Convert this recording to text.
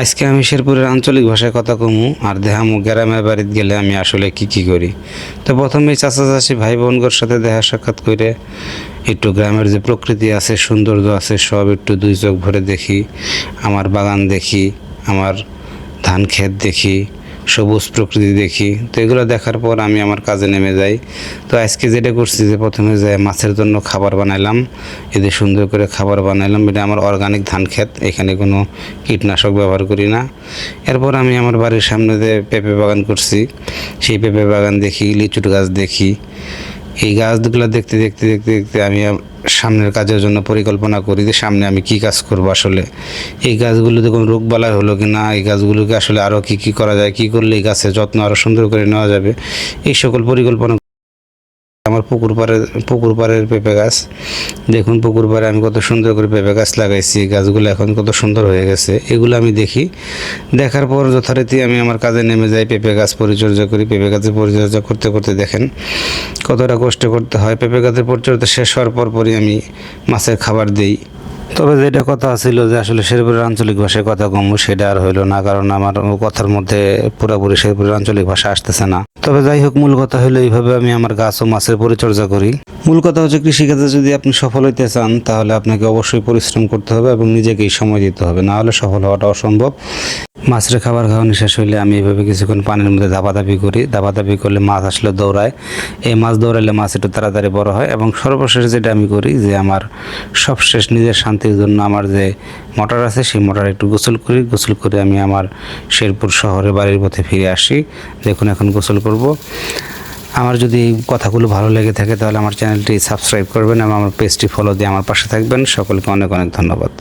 আজকে আমি শেরপুরের আঞ্চলিক ভাষায় কথা কমু, আর দেহামু গ্রামের বাড়িতে গেলে আমি আসলে কি কি করি? তো প্রথমেই চাচা চাষি ভাই বোনগর সাথে দেহা সাক্ষাৎ করে একটু গ্রামের যে প্রকৃতি আছে, সৌন্দর্য আছে, সব একটু দুই চোখ ভরে দেখি, আমার বাগান দেখি, আমার ধান ক্ষেত দেখি সবুজ প্রকৃতি দেখি। তো এগুলো দেখার পর আমি আমার কাজে নেমে যাই। তো আজকে যেটা করছি যে প্রথমে যে মাছের জন্য খাবার বানাইলাম এদের সুন্দর করে খাবার বানাইলাম, এটা আমার অর্গানিক ধান ক্ষেত, এখানে কোনো কীটনাশক ব্যবহার করি না। এরপর আমি আমার বাড়ির সামনে যে পেঁপে বাগান করছি, সেই পেঁপে বাগান দেখি, লিচুর গাছ দেখি। এই গাছগুলো দেখতে দেখতে দেখতে দেখতে আমি আম- সামনের কাজের জন্য পরিকল্পনা করি যে সামনে আমি কি কাজ করব আসলে। এই গাছগুলোতে কোনো রোগ বালাই হলো কি না, এই গাছগুলোকে আসলে আরও কি কি করা যায়, কি করলে এই গাছের যত্ন আরও সুন্দর করে নেওয়া যাবে, এই সকল পরিকল্পনা আমার পুকুর পাড়ে, পুকুর পাড়ের পেঁপে গাছ। দেখুন পুকুর পাড়ে আমি কত সুন্দর করে পেঁপে গাছ লাগাইছি, গাছগুলো এখন কত সুন্দর হয়ে গেছে। এগুলো আমি দেখি। দেখার পর যথারীতি আমি আমার কাজে নেমে যাই, পেঁপে গাছ পরিচর্যা করি। পেঁপে গাছের পরিচর্যা করতে করতে দেখেন কতটা কষ্ট করতে হয়। পেঁপে গাছের পরিচর্যা শেষ হওয়ার পরপরই আমি মাছের খাবার দিই। তবে যেটা কথা ছিল যে আসলে শেরপুরের আঞ্চলিক ভাষায় কথা কম, সেটা আর হইল না, কারণ আমার কথার মধ্যে পুরোপুরি শেরপুরের আঞ্চলিক ভাষা আসতেছে না। তবে যাই হোক, মূল কথা হলো এইভাবে আমি আমার গাছ ও মাছের পরিচর্যা করি। মূল কথা হচ্ছে কৃষিকাজে যদি আপনি সফল হইতে চান, তাহলে আপনাকে অবশ্যই পরিশ্রম করতে হবে এবং নিজেকেই সময় দিতে হবে। না হলে সফল হওয়াটা অসম্ভব। মাছের খাবার খাওয়ানো শেষ হইলে আমি এভাবে কিছুক্ষণ পানির মধ্যে দাপাদাপি করি। দাপাদাপি করলে মাছ আসলে দৌড়ায়। এই মাছ দৌড়ালে মাছ একটু তাড়াতাড়ি বড় হয় এবং সর্বশেষ যেটা আমি করি যে আমার সবশেষ নিজের শান্তির জন্য আমার যে মোটর আছে, সেই মোটর একটু গোসল করি। গোসল করে আমি আমার শেরপুর শহরে বাড়ির পথে ফিরে আসি। দেখুন, এখন গোসল করব। আমার যদি এই কথাগুলো ভালো লেগে থাকে তাহলে আমার চ্যানেলটি সাবস্ক্রাইব করবেন এবং আমার পেজটি ফলো দিয়ে আমার পাশে থাকবেন। সকলকে অনেক অনেক ধন্যবাদ।